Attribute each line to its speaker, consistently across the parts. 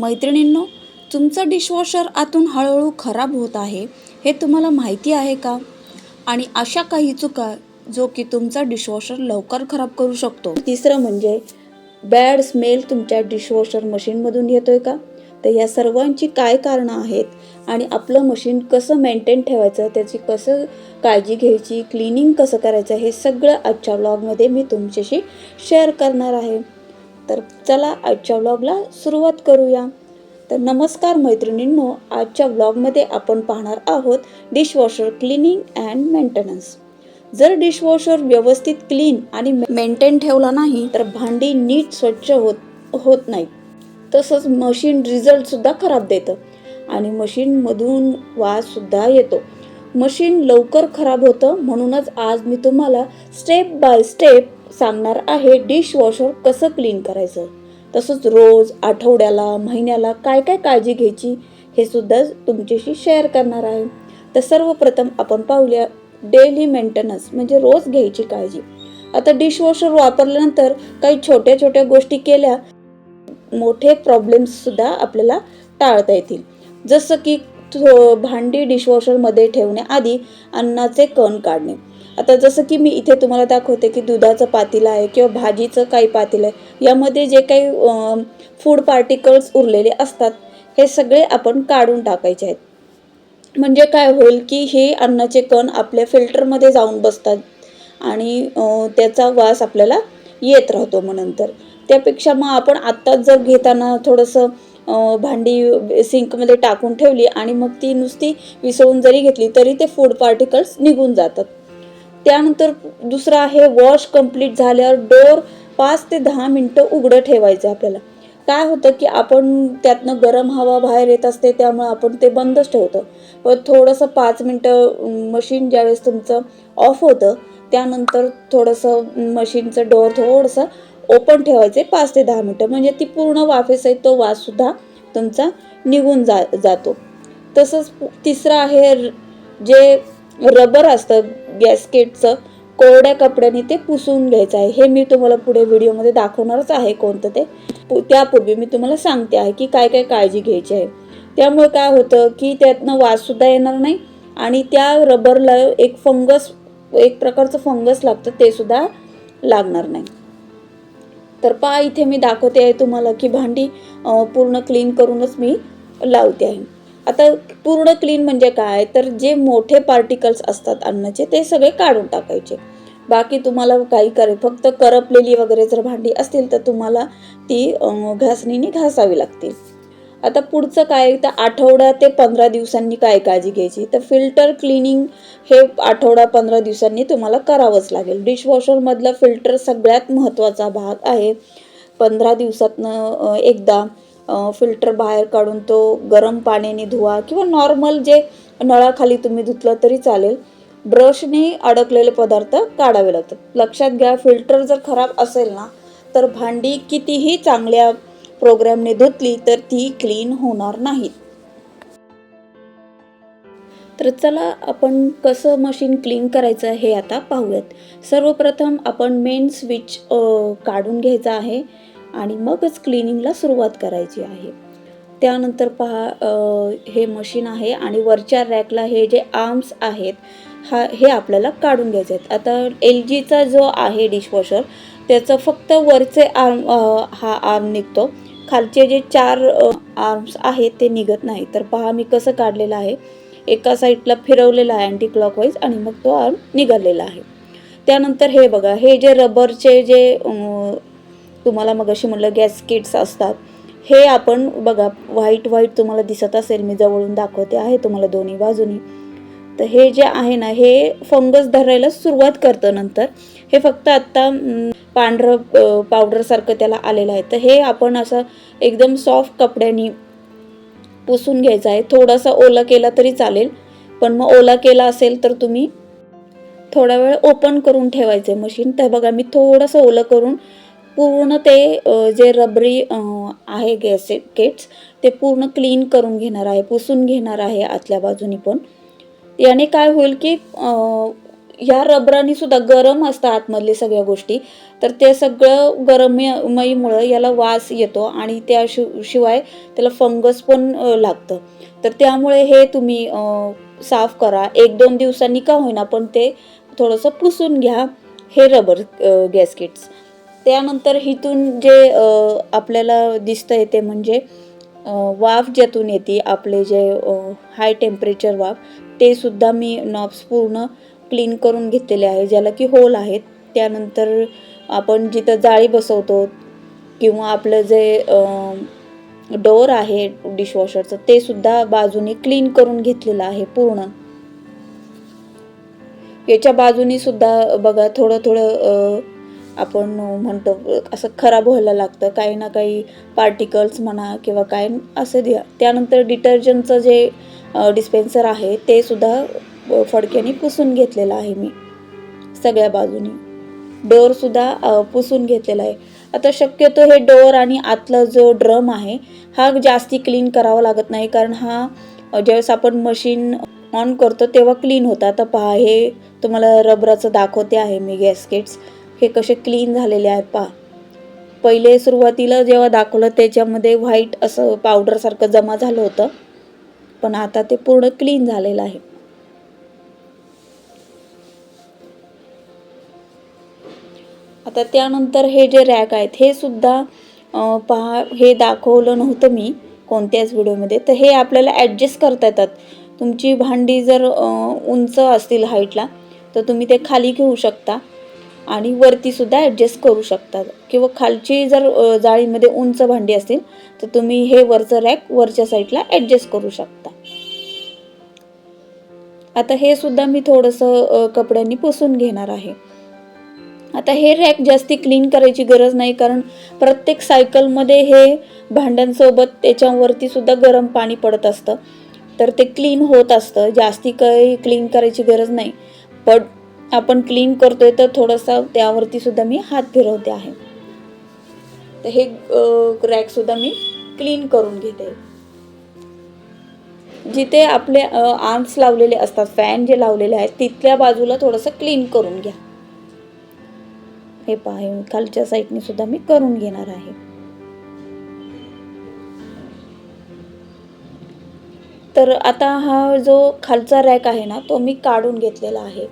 Speaker 1: मैत्रिणींनो तुमचं डिशवॉशर आतून हळूहळू खराब होत आहे हे तुम्हाला माहिती आहे का? आणि अशा काही चुका जो की तुमचा डिशवॉशर लवकर खराब करू शकतो. तिसरं म्हणजे बॅड स्मेल तुमच्या डिशवॉशर मशीनमधून येतोय का? तर या सर्वांची काय कारणं आहेत? आणि आपलं मशीन कसं मेंटेन ठेवायचं? त्याची कसं काळजी घ्यायची? क्लिनिंग कसं करायचं? हे सगळं आजच्या व्लॉगमध्ये मी तुमच्याशी शेअर करणार आहे. तर चला आजच्या व्लॉगला सुरुवात करूया. तर नमस्कार मैत्रिणींनो आजच्या ब्लॉगमध्ये आपण पाहणार आहोत डिशवॉशर क्लिनिंग अँड मेंटेनन्स जर डिशवॉशर व्यवस्थित क्लीन आणि मेंटेन ठेवला नाही तर भांडी नीट स्वच्छ होत होत नाही. तसंच मशीन रिझल्टसुद्धा खराब देतं आणि मशीनमधून वाससुद्धा येतो. मशीन लवकर खराब होतं म्हणूनच आज मी तुम्हाला स्टेप बाय स्टेप सांगणार आहे डिशवॉशर कसं क्लीन करायचं. तसंच रोज आठवड्याला महिन्याला काय काय काळजी घ्यायची हे सुद्धा तुमच्याशी शेअर करणार आहे. तर सर्वप्रथम आपण पाहूया डेली मेंटेनन्स म्हणजे रोज घ्यायची काळजी. आता डिशवॉशर वापरल्यानंतर काही छोट्या छोट्या गोष्टी केल्या मोठे प्रॉब्लेम्ससुद्धा आपल्याला टाळता येतील. जसं की थो- भांडी डिशवॉशरमध्ये ठेवण्याआधी अन्नाचे कण काढणे. आता जसं की मी इथे तुम्हाला दाखवते की दुधाचं पातेलं आहे किंवा भाजीचं काही पातेलं आहे. यामध्ये जे काही फूड पार्टिकल्स उरलेले असतात हे सगळे आपण काढून टाकायचे आहेत. म्हणजे काय होईल की हे अन्नाचे कण आपल्या फिल्टरमध्ये जाऊन बसतात आणि त्याचा वास आपल्याला येत राहतो मग नंतर. त्यापेक्षा मग आपण आत्ताच जर घेताना थोडंसं भांडी सिंकमध्ये टाकून ठेवली आणि मग ती नुसती विसळून जरी घेतली तरी ते फूड पार्टिकल्स निघून जातात. त्यानंतर दुसरं आहे वॉश कंप्लीट झाल्यावर डोर पाच ते दहा मिनटं उघडं ठेवायचं आपल्याला. काय होतं की आपण त्यातनं गरम हवा बाहेर येत असते त्यामुळे आपण ते बंदच ठेवतो. पण थोडंसं पाच मिनटं मशीन ज्यावेळेस तुमचं ऑफ होतं त्यानंतर थोडंसं मशीनचं डोअर थोडंसं ओपन ठेवायचे पाच ते दहा मिनटं. म्हणजे ती पूर्ण वाफेस आहे तो वाससुद्धा तुमचा निघून जा जातो. तसंच तिसरं आहे जे रबर असतं गॅस्केटचं कोरड्या कपड्याने ते पुसून घ्यायचं आहे. हे मी तुम्हाला पुढे व्हिडिओमध्ये दाखवणारच आहे कोणतं ते. पु- त्यापूर्वी मी तुम्हाला सांगते आहे की काय काय काळजी घ्यायची आहे. त्यामुळे काय होतं की त्यातनं वाससुद्धा येणार नाही आणि त्या रबरला एक फंगस एक प्रकारचं फंगस लागतं ते सुद्धा लागणार नाही. तर पहा इथे मी दाखवते आहे तुम्हाला की भांडी पूर्ण क्लीन करूनच मी लावते आहे. आता पूर्ण क्लीन म्हणजे काय? तर जे मोठे पार्टिकल्स असतात अन्नाचे ते सगळे काढून टाकायचे. बाकी तुम्हाला काही करे फक्त करपलेली वगैरे जर भांडी असतील तर तुम्हाला ती घासणीने घासावी लागतील. आता पुढचं काय? तर आठवडा ते पंधरा दिवसांनी काय काळजी घ्यायची? तर फिल्टर क्लिनिंग हे आठवडा पंधरा दिवसांनी तुम्हाला करावंच लागेल. डिशवॉशरमधलं फिल्टर सगळ्यात महत्त्वाचा भाग आहे. पंधरा दिवसातनं एकदा फिल्टर बाहेर काढून तो गरम पाण्याने धुवा किंवा नॉर्मल जे नळाखाली तुम्ही धुतलं तरी चालेल. ब्रशने अडकलेले पदार्थ काढावे लागतात. लक्षात घ्या फिल्टर जर खराब असेल ना तर भांडी कितीही चांगल्या प्रोग्रॅमने धुतली तर ती क्लीन होणार नाहीत. तर चला आपण कसं मशीन क्लीन करायचं हे आता पाहूयात. सर्वप्रथम आपण मेन स्विच काढून घ्यायचा आहे. आणि मगच क्लिनिंगला सुरुवात करायची आहे. त्यानंतर पहा हे मशीन आहे आणि वरच्या रॅकला हे जे आर्म्स आहेत हा हे आपल्याला काढून घ्यायचे आहेत. आता एल जीचा जो आहे डिशवॉशर त्याचं फक्त वरचे आर्म हा आर्म निघतो. खालचे जे चार आर्म्स आहेत ते निघत नाही. तर पहा मी कसं काढलेलं आहे. एका साईडला फिरवलेलं आहे अँटी क्लॉकवाईज आणि मग तो आर्म निघालेला आहे. त्यानंतर हे बघा हे जे रबरचे जे तुम्हाला मग अशी म्हटलं गॅसकिट्स असतात. हे आपण बघा व्हाईट व्हाईट तुम्हाला दिसत असेल मी जवळून दाखवते आहे तुम्हाला दोन्ही बाजूनी. तर हे जे आहे ना हे फंगस धरायला सुरुवात करतं नंतर. हे फक्त आत्ता पांढरं पावडरसारखं त्याला आलेलं आहे. तर हे आपण असं एकदम सॉफ्ट कपड्यानी पुसून घ्यायचं आहे. थोडासा ओला केला तरी चालेल. पण मग ओला केला असेल तर तुम्ही थोडा वेळ ओपन करून ठेवायचे मशीन तर बघा मी थोडंसं ओलं करून पूर्ण ते जे रबरी आहे आहे गॅसेकेट्स ते पूर्ण क्लीन करून घेणार आहे पुसून घेणार आहे आतल्या बाजूनी पण. याने काय होईल की ह्या रबराने सुद्धा गरम असतात आतमधले सगळ्या गोष्टी. तर ते सगळं गरममयीमुळं याला वास येतो आणि त्या शि शिवाय त्याला फंगस पण लागतं. तर त्यामुळे हे तुम्ही साफ करा. एक दोन दिवसांनी का होईना पण ते थोडंसं पुसून घ्या हे रबर गॅस्केट्स त्यानंतर हिथून जे आपल्याला दिसतं आहे ते म्हणजे वाफ ज्यातून येते आपले जे हाय टेम्परेचर वाफ ते सुद्धा मी नॉब्स पूर्ण क्लीन करून घेतलेले आहे. ज्याला की होल आहेत. त्यानंतर आपण जिथं जाळी बसवतो किंवा आपलं जे डोअर आहे डिशवॉशरचं ते सुद्धा बाजूने क्लीन करून घेतलेलं आहे पूर्ण. याच्या बाजूनी सुद्धा बघा थोडं थोडं आपण म्हणतो असं खराब व्हायला लागतं. काही ना काही पार्टिकल्स म्हणा किंवा काय असं द्या. त्यानंतर डिटर्जंटचं जे डिस्पेन्सर आहे ते सुद्धा फडक्याने पुसून घेतलेलं आहे मी. सगळ्या बाजूनी. डोअरसुद्धा पुसून घेतलेला आहे. आता शक्यतो हे डोअर आणि आतला जो ड्रम आहे हा जास्ती क्लीन करावा लागत नाही. कारण हा ज्यावेळेस आपण मशीन ऑन करतो तेव्हा क्लीन होतं. आता पहा हे तुम्हाला रबराचं दाखवते आहे मी गॅस्केट्स हे कसे क्लीन झालेले आहेत पहा. पहिले सुरुवातीला जेव्हा दाखवलं त्याच्यामध्ये व्हाईट असं पावडरसारखं जमा झालं होतं. पण आता ते पूर्ण क्लीन झालेलं आहे. आता त्यानंतर हे जे रॅक आहेत हे सुद्धा पहा हे दाखवलं नव्हतं मी कोणत्याच व्हिडिओमध्ये तर हे आपल्याला ॲडजस्ट करता येतात. तुमची भांडी जर उंच असतील हाईटला तर तुम्ही ते खाली घेऊ शकता. आणि वरती सुद्धा ॲडजस्ट करू शकता किंवा खालची जर जाळीमध्ये उंच भांडी असतील तर तुम्ही हे वरचं रॅक वरच्या साईडला ॲडजस्ट करू शकता. आता हे सुद्धा मी थोडंसं कपड्यांनी पुसून घेणार आहे. आता हे रॅक जास्ती क्लीन करायची गरज नाही कारण प्रत्येक सायकलमध्ये हे भांड्यांसोबत त्याच्यावरती सुद्धा गरम पाणी पडत असतं. तर ते क्लीन होत असतं. जास्ती काही क्लीन करायची गरज नाही. पण आपण क्लीन करतोय तर थोडंसं त्यावरती सुद्धा मी हात फिरवते आहे. तर हे रॅक सुद्धा मी क्लीन करून घेते. जिथे आपले आर्म्स लावलेले असतात फॅन जे लावलेले आहेत तिथल्या बाजूला थोडंसं क्लीन करून घ्या. हे पहा खालच्या साईडने सुद्धा मी करून घेणार आहे. तर आता हा जो खालचा रॅक आहे ना तो मी काढून घेतलेला आहे.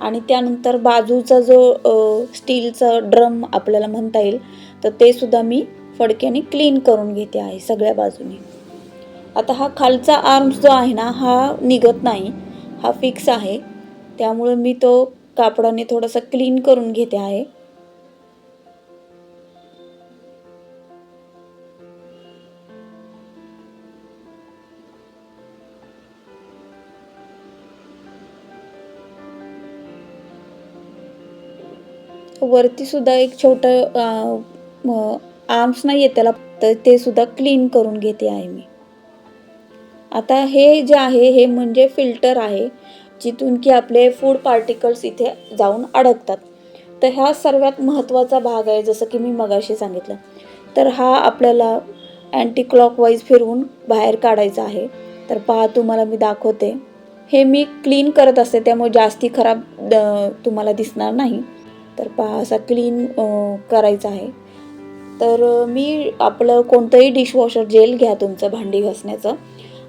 Speaker 1: आणि त्यानंतर बाजूचा जो स्टीलचा ड्रम आपल्याला म्हणता येईल तर ते सुद्धा मी फडक्याने क्लीन करून घेते आहे सगळ्या बाजूने. आता हा खालचा आर्म्स जो आहे ना हा निघत नाही हा फिक्स आहे. त्यामुळे मी तो कापडाने थोडासा क्लीन करून घेते आहे. वरती सुद्धा एक छोटं आर्म्स नाही आहे त्याला तर ते सुद्धा क्लीन करून घेते आहे मी. आता हे जे आहे हे म्हणजे फिल्टर आहे जिथून की आपले फूड पार्टिकल्स इथे जाऊन अडकतात. तर हा सर्वात महत्त्वाचा भाग आहे जसं की मी मगाशी सांगितलं. तर हा आपल्याला अँटी क्लॉकवाईज फिरवून बाहेर काढायचा आहे. तर पहा तुम्हाला मी दाखवते. हे मी क्लीन करत असते त्यामुळे जास्ती खराब तुम्हाला दिसणार नाही. तर पहा असा क्लीन करायचा आहे. तर मी आपलं कोणतंही डिशवॉशर जेल घ्या तुमचं भांडी घासण्याचं.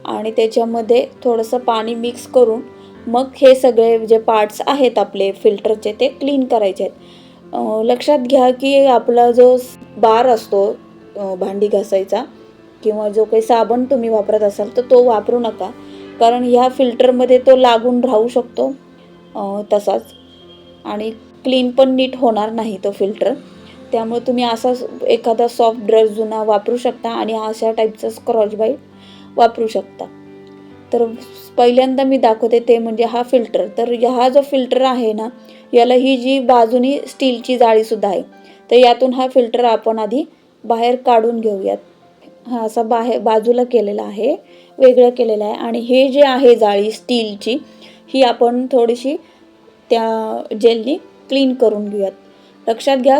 Speaker 1: आणि त्याच्यामध्ये थोडंसं पाणी मिक्स करून मग हे सगळे जे पार्ट्स आहेत आपले फिल्टरचे ते क्लीन करायचे आहेत. लक्षात घ्या की आपला जो बार असतो भांडी घासायचा किंवा जो काही साबण तुम्ही वापरत असाल तर तो वापरू नका. कारण ह्या फिल्टरमध्ये तो लागून राहू शकतो. तसाच. आणि क्लीन पण नीट होणार नाही तो फिल्टर त्यामुळे तुम्ही असा एखादा सॉफ्ट ड्रेस जुना वापरू शकता आणि अशा टाईपचा स्क्रॉच बाईट वापरू शकता. तर पहिल्यांदा मी दाखवते ते म्हणजे हा फिल्टर तर हा जो फिल्टर आहे ना याला ही जी बाजूनी स्टीलची जाळीसुद्धा आहे. तर यातून हा फिल्टर आपण आधी बाहेर काढून घेऊयात. हा असा बाहेर बाजूला केलेला आहे वेगळं केलेलं आहे. आणि हे जे आहे जाळी स्टीलची ही आपण थोडीशी त्या जेलनी क्लीन करून घेऊयात. लक्षात घ्या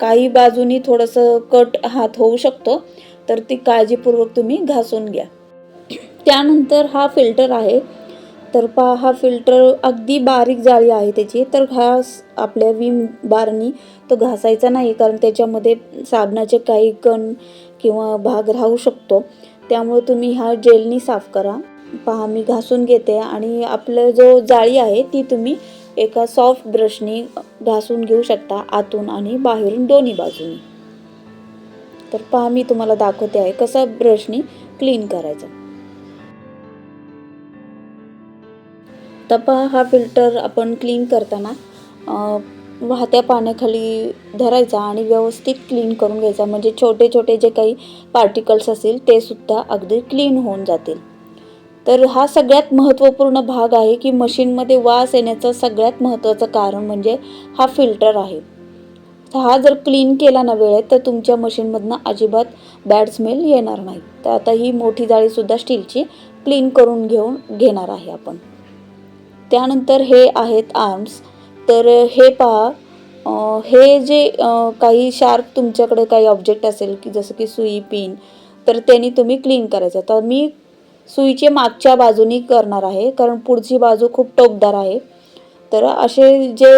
Speaker 1: काही बाजूनी थोडंसं कट हात होऊ शकतो तर ती काळजीपूर्वक तुम्ही घासून घ्या. त्यानंतर हा फिल्टर आहे. तर पहा हा फिल्टर अगदी बारीक जाळी आहे त्याची. तर घास आपल्या विम बारनी तो घासायचा नाही कारण त्याच्यामध्ये साबणाचे काही कण किंवा भाग राहू शकतो. त्यामुळे तुम्ही हा जेलनी साफ करा. पहा मी घासून घेते आणि आपलं जो जाळी आहे ती तुम्ही एका सॉफ्ट ब्रशनी घासून घेऊ शकता आतून आणि बाहेरून दोन्ही बाजूनी. तर पहा मी तुम्हाला दाखवते आहे कसं ब्रशनी क्लीन करायचं. तर पहा हा फिल्टर आपण क्लीन करताना वाहत्या पाण्याखाली धरायचा आणि व्यवस्थित क्लीन करून घ्यायचा. म्हणजे छोटे छोटे जे काही पार्टिकल्स असतील ते सुद्धा अगदी क्लीन होऊन जातील. तर हा सगळ्यात महत्त्वपूर्ण भाग आहे की मशीनमध्ये वास येण्याचं सगळ्यात महत्त्वाचं कारण म्हणजे हा फिल्टर आहे. तर हा जर क्लीन केला ना वेळेत तर तुमच्या मशीनमधनं अजिबात बॅड स्मेल येणार नाही. तर आता ही मोठी जाळीसुद्धा स्टीलची क्लीन करून घेऊन घेणार आहे आपण. त्यानंतर हे आहेत आर्म्स. तर हे पहा हे जे काही शार्प तुमच्याकडे काही ऑब्जेक्ट असेल की जसं की सुई पिन तर त्यांनी तुम्ही क्लीन करायचं. तर मी सुईचे मागच्या बाजूनी करणार आहे कारण पुढची बाजू खूप टोकदार आहे. तर असे जे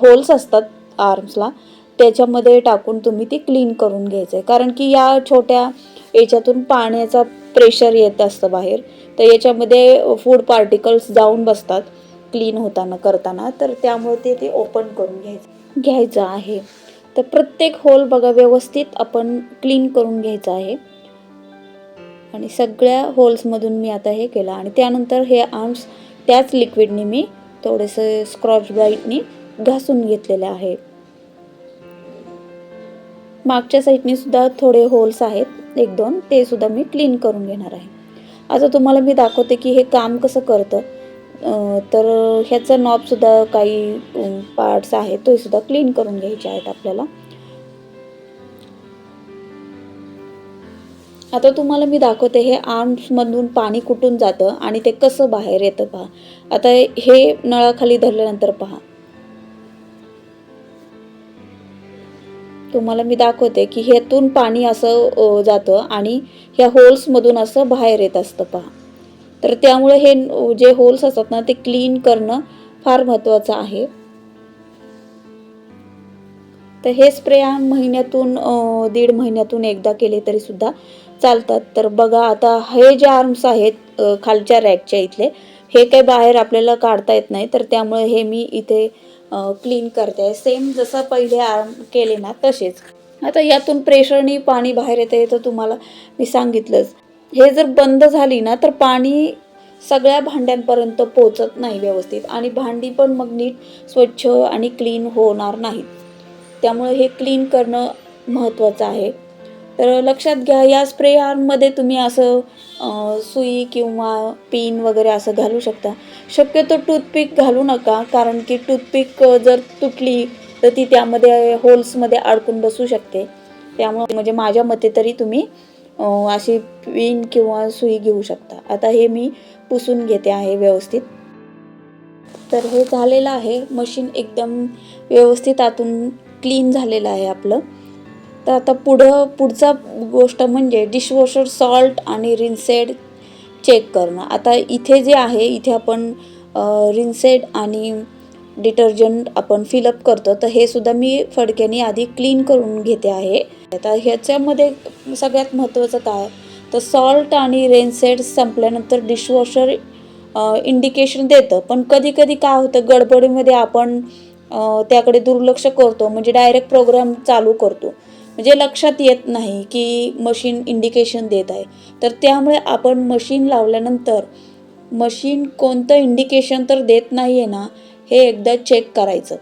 Speaker 1: होल्स असतात आर्म्सला त्याच्यामध्ये टाकून तुम्ही ती क्लीन करून घ्यायचं आहे कारण की या छोट्या याच्यातून पाण्याचा प्रेशर येत असतं बाहेर. तर याच्यामध्ये फूड पार्टिकल्स जाऊन बसतात क्लीन होताना करताना. तर त्यामुळे ते ते ओपन करून घ्यायचं घ्यायचं आहे. तर प्रत्येक होल बघा व्यवस्थित आपण क्लीन करून घ्यायचं आहे. आणि सगळ्या होल्समधून मी आता हे केलं. आणि त्यानंतर हे आर्म्स त्याच लिक्विडने मी थोडेसे स्क्रॉच ब्राईटनी घासून घेतलेले आहे. मागच्या साईडनी सुद्धा थोडे होल्स आहेत एक दोन ते सुद्धा मी क्लीन करून घेणार आहे. आता तुम्हाला मी दाखवते की हे काम कसं करतं. तर ह्याचं नॉबसुद्धा काही पार्ट्स आहेत तोसुद्धा क्लीन करून घ्यायचे आहेत आपल्याला. आता तुम्हाला मी दाखवते हे आर्म्समधून पाणी कुठून जातं आणि ते कसं बाहेर येतं पहा. आता हे नळाखाली धरल्यानंतर पहा. तुम्हाला मी दाखवते की ह्यातून पाणी असं जातं आणि ह्या होल्समधून असं बाहेर येत असतं पहा. तर त्यामुळे हे जे होल्स असतात ना ते क्लीन करणं फार महत्त्वाचं आहे. तर हे स्प्रे महिन्यातून दीड महिन्यातून एकदा केले तरी सुद्धा चालतात. तर बघा आता हे जे आर्म्स आहेत खालच्या रॅकच्या इथले हे काही बाहेर आपल्याला काढता येत नाही. तर त्यामुळे हे मी इथे क्लीन करते. आहे सेम जसं पहिले आर्म केले ना तसेच. आता यातून प्रेशरनी पाणी बाहेर येते तर तुम्हाला मी सांगितलंच. हे जर बंद झाली ना तर पाणी सगळ्या भांड्यांपर्यंत पोचत नाही व्यवस्थित. आणि भांडी पण मग नीट स्वच्छ आणि क्लीन होणार नाहीत. त्यामुळे हे क्लीन करणं महत्त्वाचं आहे. तर लक्षात घ्या या स्प्रे आर्ममध्ये तुम्ही असं सुई किंवा पिन वगैरे असं घालू शकता. शक्यतो टूथपिक घालू नका कारण की टूथपिक जर तुटली तर ती त्यामध्ये होल्समध्ये अडकून बसू शकते. त्यामुळे म्हणजे माझ्या मते तरी तुम्ही अशी पिन किंवा सुई घेऊ शकता. आता हे मी पुसून घेते आहे व्यवस्थित. तर हे झालेलं आहे. मशीन एकदम व्यवस्थित आतून क्लीन झालेलं आहे आपलं. तर आता पुढं पुढचा गोष्ट म्हणजे डिशवॉशर सॉल्ट आणि रिन्सेड चेक करणं. आता इथे जे आहे इथे आपण रिन्सेड आणि डिटर्जंट आपण फिलअप करतो तर हे सुद्धा मी फडक्याने आधी क्लीन करून घेते आहे. आता ह्याच्यामध्ये सगळ्यात महत्त्वाचं काय? तर सॉल्ट आणि रेनसेड संपल्यानंतर डिशवॉशर इंडिकेशन देतं. पण कधी कधी काय होतं गडबडीमध्ये आपण त्याकडे दुर्लक्ष करतो म्हणजे डायरेक्ट प्रोग्राम चालू करतो. म्हणजे लक्षात येत नाही की मशीन इंडिकेशन देत आहे. तर त्यामुळे आपण मशीन लावल्यानंतर मशीन कोणतं इंडिकेशन तर देत नाही आहे ना हे एकदा चेक करायचं.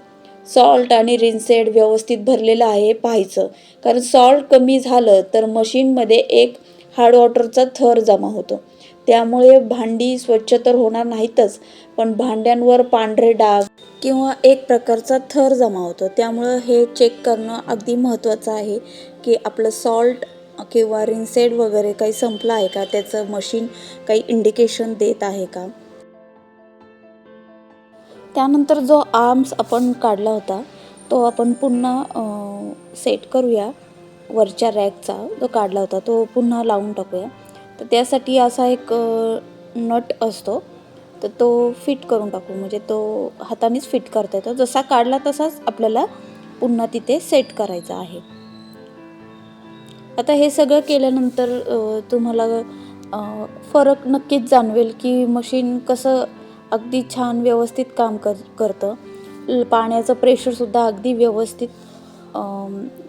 Speaker 1: सॉल्ट आणि रिन्सेड व्यवस्थित भरलेलं आहे पाहायचं. कारण सॉल्ट कमी झालं तर मशीनमध्ये एक हार्ड वॉटरचा थर जमा होतो. त्यामुळे भांडी स्वच्छ तर होणार नाहीतच पण भांड्यांवर पांढरे डाग किंवा एक प्रकारचा थर जमा होतो. त्यामुळं हे चेक करणं अगदी महत्त्वाचं आहे की आपलं सॉल्ट किंवा रिन्सेड वगैरे काही संपलं आहे का? त्याचं मशीन काही इंडिकेशन देत आहे का? त्यानंतर जो आर्म्स आपण काढला होता तो आपण पुन्हा सेट करूया. वरच्या रॅकचा जो काढला होता तो पुन्हा लावून टाकूया. तर त्यासाठी असा एक नट असतो. तर तो फिट करून टाकू. म्हणजे तो हातानेच फिट करता येतो जसा काढला तसाच आपल्याला पुन्हा तिथे सेट करायचा आहे. आता हे सगळं केल्यानंतर तुम्हाला फरक नक्कीच जाणवेल की मशीन कसं अगदी छान व्यवस्थित काम कर करतं. पाण्याचं प्रेशरसुद्धा अगदी व्यवस्थित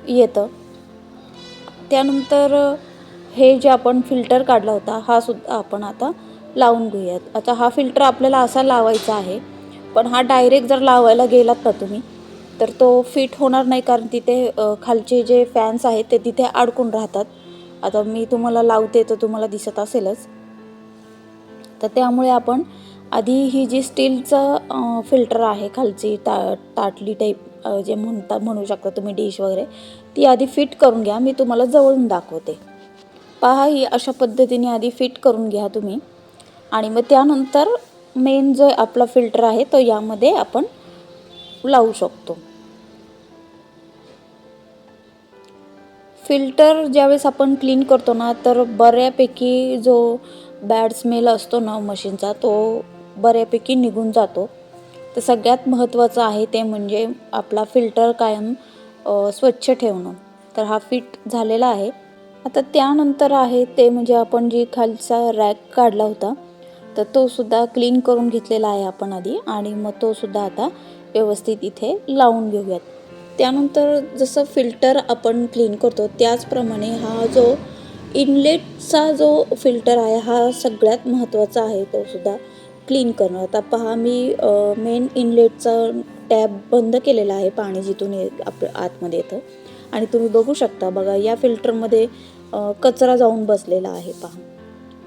Speaker 1: येतं. त्यानंतर हे जे आपण फिल्टर काढला होता हा सुद्धा आपण आता लावून घेऊयात. आता हा फिल्टर आपल्याला असा लावायचा आहे. पण हा डायरेक्ट जर लावायला गेलात ना तुम्ही तर तो फिट होणार नाही कारण तिथे खालचे जे फॅन्स आहेत ते तिथे अडकून राहतात. आता मी तुम्हाला लावते तर तुम्हाला दिसत असेलच. तर त्यामुळे आपण आधी ही जी स्टीलचं फिल्टर आहे खालची ता ताटली टाईप जे म्हणता म्हणू शकता तुम्ही डिश वगैरे ती आधी फिट करून घ्या. मी तुम्हाला जवळून दाखवते. पहा ही अशा पद्धतीने आधी फिट करून घ्या तुम्ही. आणि मग त्यानंतर मेन जो आपला फिल्टर आहे तो यामध्ये आपण लावू शकतो. फिल्टर ज्यावेळेस आपण क्लीन करतो ना तर बऱ्यापैकी जो बॅड स्मेल असतो ना मशीनचा तो बऱ्यापैकी निघून जातो. तर सगळ्यात महत्त्वाचं आहे ते म्हणजे आपला फिल्टर कायम स्वच्छ ठेवणं. तर हा फिट झालेला आहे. आता त्यानंतर आहे ते म्हणजे आपण जी खालचा रॅक काढला होता तर तो सुद्धा क्लीन करून घेतलेला आहे आपण आधी आणि मग तो सुद्धा आता व्यवस्थित इथे लावून घेऊयात. त्यानंतर जसं फिल्टर आपण क्लीन करतो त्याचप्रमाणे हा जो इनलेटचा जो फिल्टर आहे हा सगळ्यात महत्त्वाचा आहे तो सुद्धा क्लीन करणं. आता पहा मी मेन इनलेटचा टॅब बंद केलेला आहे पाणी जिथून ये आतमध्ये येतं. आणि तुम्ही बघू शकता बघा या फिल्टरमध्ये कचरा जाऊन बसलेला आहे पहा.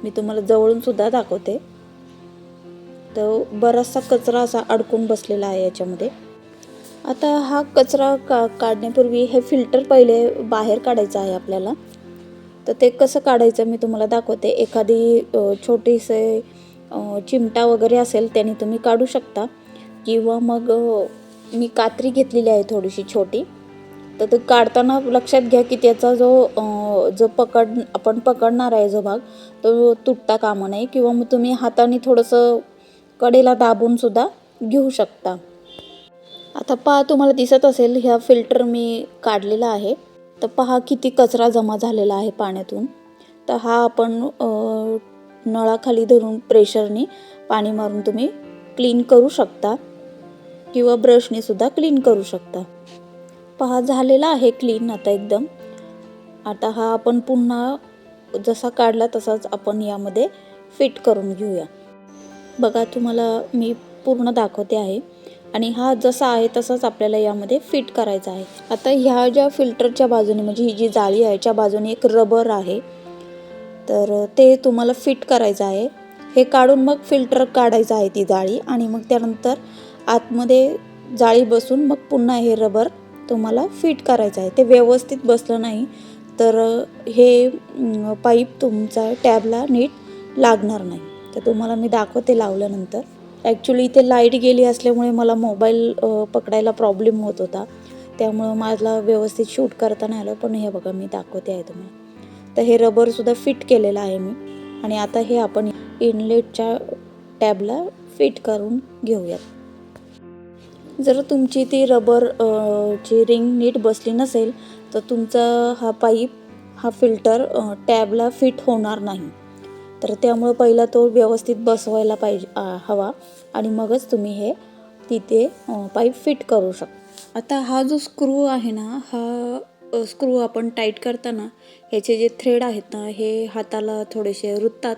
Speaker 1: मी तुम्हाला जवळून सुद्धा दाखवते. तर बराचसा कचरा असा अडकून बसलेला आहे याच्यामध्ये. आता हा कचरा का काढण्यापूर्वी हे फिल्टर पहिले बाहेर काढायचं आहे आपल्याला. तर ते कसं काढायचं मी तुम्हाला दाखवते. एखादी छोटीसे चिमटा वगैरे असेल त्याने तुम्ही काढू शकता. किंवा मग मी कात्री घेतलेली आहे थोडीशी छोटी. तर ते काढताना लक्षात घ्या की त्याचा जो जो पकड आपण पकडणार आहे जो भाग तो तुटता कामा नये. किंवा मग तुम्ही हाताने थोडंसं कडेला दाबून सुद्धा घेऊ शकता. आता पहा तुम्हाला दिसत असेल ह्या फिल्टर मी काढलेला आहे. तर पहा किती कचरा जमा झालेला आहे पाण्यातून. तर हा आपण नळाखाली धरून प्रेशरनी पाणी मारून तुम्ही क्लीन करू शकता. किंवा ब्रशने सुद्धा क्लीन करू शकता. पहा झालेला आहे क्लीन आता एकदम. आता हा आपण पुन्हा जसा काढला तसाच आपण यामध्ये फिट करून घेऊया. बघा तुम्हाला मी पूर्ण दाखवते आहे. आणि हा जसा आहे तसाच आपल्याला यामध्ये फिट करायचा आहे. आता ह्या ज्या फिल्टरच्या बाजूने म्हणजे ही जी जाळी आहे त्या बाजूने एक रबर आहे. तर ते तुम्हाला फिट करायचं आहे. हे काढून मग फिल्टर काढायचं आहे ती जाळी. आणि मग त्यानंतर आतमध्ये जाळी बसून मग पुन्हा हे रबर तुम्हाला फिट करायचं आहे. ते व्यवस्थित बसलं नाही तर हे पाईप तुमचा टॅबला नीट लागणार नाही. तर तुम्हाला मी दाखवते लावल्यानंतर. ॲक्च्युली इथे लाइट गेली असल्यामुळे मला मोबाईल पकडायला प्रॉब्लेम होत होता. त्यामुळं मला व्यवस्थित शूट करता नाही आलं पण हे बघा मी दाखवते आहे तुम्हाला. तर हे रबरसुद्धा फिट केलेलं आहे मी. आणि आता हे आपण इनलेटच्या टॅबला फिट करून घेऊयात. जर तुमची ती रबर ची रिंग नीट बसली नसेल तर तुमचा हा पाईप हा फिल्टर टॅबला फिट होणार नाही. तर त्यामुळं पहिला तो व्यवस्थित बसवायला पाहिजे हवा. आणि मगच तुम्ही हे तिथे पाईप फिट करू शकता आता हा जो स्क्रू आहे ना हा स्क्रू आपण टाईट करताना ह्याचे जे थ्रेड आहेत ना हे हाताला थोडेसे रुततात.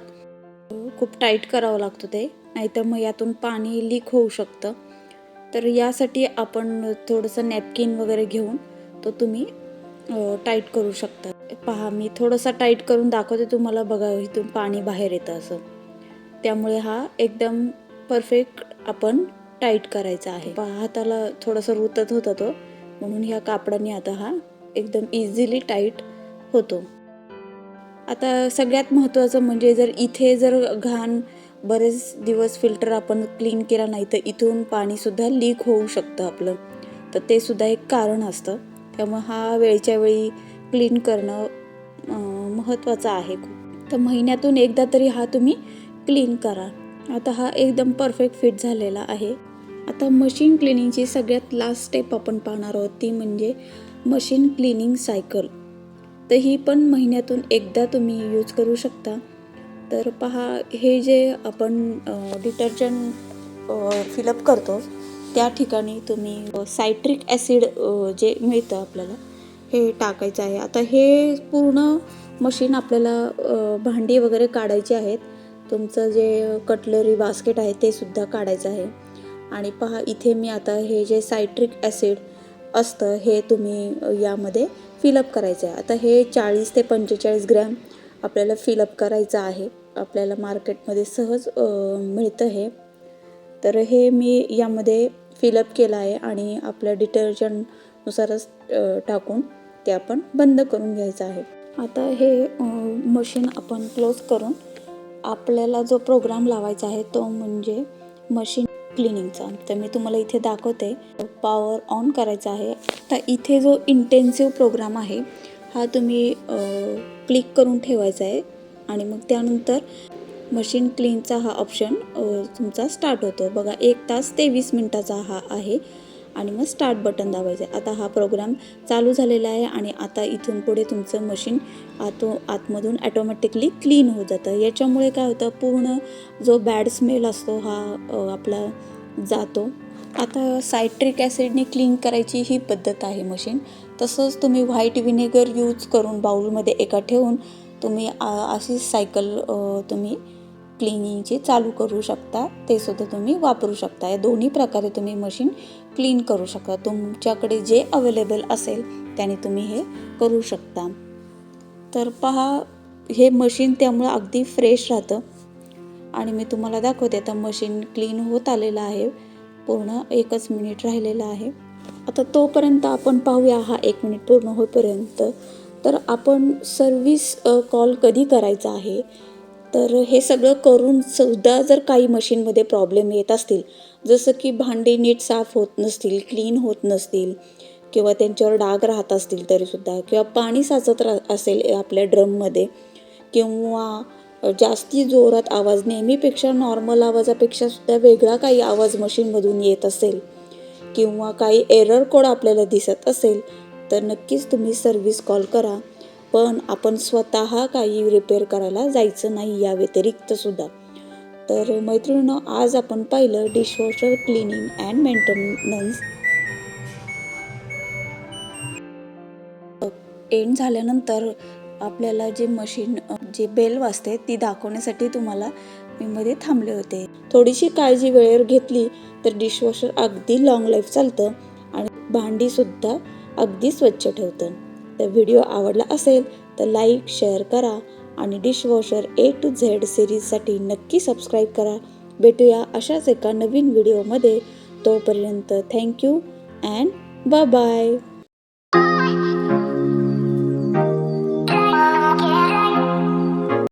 Speaker 1: खूप टाईट करावं लागतं ते नाहीतर मग यातून पाणी लीक होऊ शकतं. तर यासाठी आपण थोडंसं नॅपकिन वगैरे घेऊन तो तुम्ही टाईट करू शकता पहा मी थोडंसं टाईट करून दाखवते तुम्हाला. बघा इथून पाणी बाहेर येतं असं. त्यामुळे हा एकदम परफेक्ट आपण टाईट करायचा आहे. पहा हाताला थोडंसं रुतत होता तो. म्हणून ह्या कापडाने आता हा एकदम इझिली टाईट होतो. आता सगळ्यात महत्त्वाचं म्हणजे जर इथे जर घाण बरेच दिवस फिल्टर आपण क्लीन केला नाही तर इथून पाणीसुद्धा लीक होऊ शकतं आपलं. तर ते सुद्धा एक कारण असतं. त्यामुळे हा वेळच्या वेळी क्लीन करणं महत्त्वाचं आहे खूप. तर महिन्यातून एकदा तरी हा तुम्ही क्लीन करा. आता हा एकदम परफेक्ट फिट झालेला आहे. आता मशीन क्लिनिंगची सगळ्यात लास्ट स्टेप आपण पाहणार आहोत ती म्हणजे मशीन क्लिनिंग सायकल तर ही पण महिन्यातून एकदा तुम्ही यूज करू शकता. तर पहा हे जे आपण डिटर्जंट फिलअप करतो त्या ठिकाणी तुम्ही सायट्रिक ॲसिड जे मिळतं आपल्याला हे टाकायचं आहे. आता हे पूर्ण मशीन आपल्याला भांडी वगैरे काढायची आहेत. तुमचं जे कटलरी बास्केट आहे ते सुद्धा काढायचं आहे. आणि पहा इथे मी आता हे जे सायट्रिक ॲसिड असतं हे तुम्ही यामध्ये फिलअप करायचं आहे. आता हे चाळीस ते पंचेचाळीस ग्रॅम आपल्याला फिलअप करायचं आहे. आपल्याला मार्केटमध्ये सहज मिळतं हे. तर हे मी यामध्ये फिलअप केला आहे आणि आपल्या डिटर्जंटनुसारच टाकून ते आपण बंद करून घ्यायचं आहे. आता हे मशीन आपण क्लोज करून आपल्याला जो प्रोग्राम लावायचा आहे तो म्हणजे मशीन क्लिनिंगचा तर मी तुम्हाला इथे दाखवते. पॉवर ऑन करायचा आहे. तर इथे जो इंटेन्सिव्ह प्रोग्राम आहे हा तुम्ही क्लिक करून ठेवायचा आहे. आणि मग त्यानंतर मशीन क्लीनचा हा ऑप्शन तुमचा स्टार्ट होतो. बघा एक तास तेवीस मिनटाचा हा आहे आणि मग स्टार्ट बटन दाबायचं आहे. आता हा प्रोग्राम चालू झालेला आहे आणि आता इथून पुढे तुमचं मशीन आतो आतमधून ॲटोमॅटिकली क्लीन होत जातं. याच्यामुळे काय होतं पूर्ण जो बॅड स्मेल असतो हा आपला जातो. आता सायट्रिक ॲसिडने क्लीन करायची ही पद्धत आहे मशीन तसंच तुम्ही व्हाईट विनेगर यूज करून बाउलमध्ये एका ठेवून तुम्ही अशी सायकल तुम्ही क्लिनिंग क्लिनिंगची चालू करू शकता. ते सुद्धा तुम्ही वापरू शकता. या दोन्ही प्रकारे तुम्ही मशीन क्लीन करू शकता. तुमच्याकडे जे अवेलेबल असेल त्याने तुम्ही हे करू शकता. तर पहा हे मशीन त्यामुळं अगदी फ्रेश राहतं. आणि मी तुम्हाला दाखवते आता मशीन क्लीन होत आलेलं आहे. पूर्ण एकच मिनिट राहिलेलं आहे. आता तोपर्यंत आपण पाहूया हा एक मिनिट पूर्ण होईपर्यंत. तर आपण सर्विस कॉल कधी करायचा आहे? तर हे सगळं करून सुद्धा जर काही मशीनमध्ये प्रॉब्लेम येत असतील जसं की भांडी नीट साफ होत नसतील क्लीन होत नसतील किंवा त्यांच्यावर डाग राहत असतील तरीसुद्धा किंवा पाणी साचत रा असेल आपल्या ड्रममध्ये किंवा जास्ती जोरात आवाज नेहमीपेक्षा नॉर्मल आवाजापेक्षा सुद्धा वेगळा काही आवाज मशीनमधून येत असेल किंवा काही एरर कोड आपल्याला दिसत असेल तर नक्कीच तुम्ही सर्विस कॉल करा. पण आपण स्वतः काही रिपेअर करायला जायचं नाही या व्यतिरिक्त सुद्धा तर मैत्रिणीनं आज आपण पाहिलं dishwasher cleaning and maintenance end झाल्यानंतर आपल्याला जे मशीन जे बेल वाजते ती दाखवण्यासाठी तुम्हाला मी मध्ये थांबले होते. थोडीशी काळजी वेळेवर घेतली तर डिशवॉशर अगदी लॉंग लाईफ चालतं आणि भांडीसुद्धा अगदी स्वच्छ ठेवतं. तर व्हिडिओ आवडला असेल तर लाईक शेअर करा आणि डिशवॉशर ए टू झेड सिरीजसाठी नक्की सबस्क्राईब करा. भेटूया अशाच एका नवीन व्हिडिओमध्ये. तोपर्यंत थँक्यू अँड बाय बाय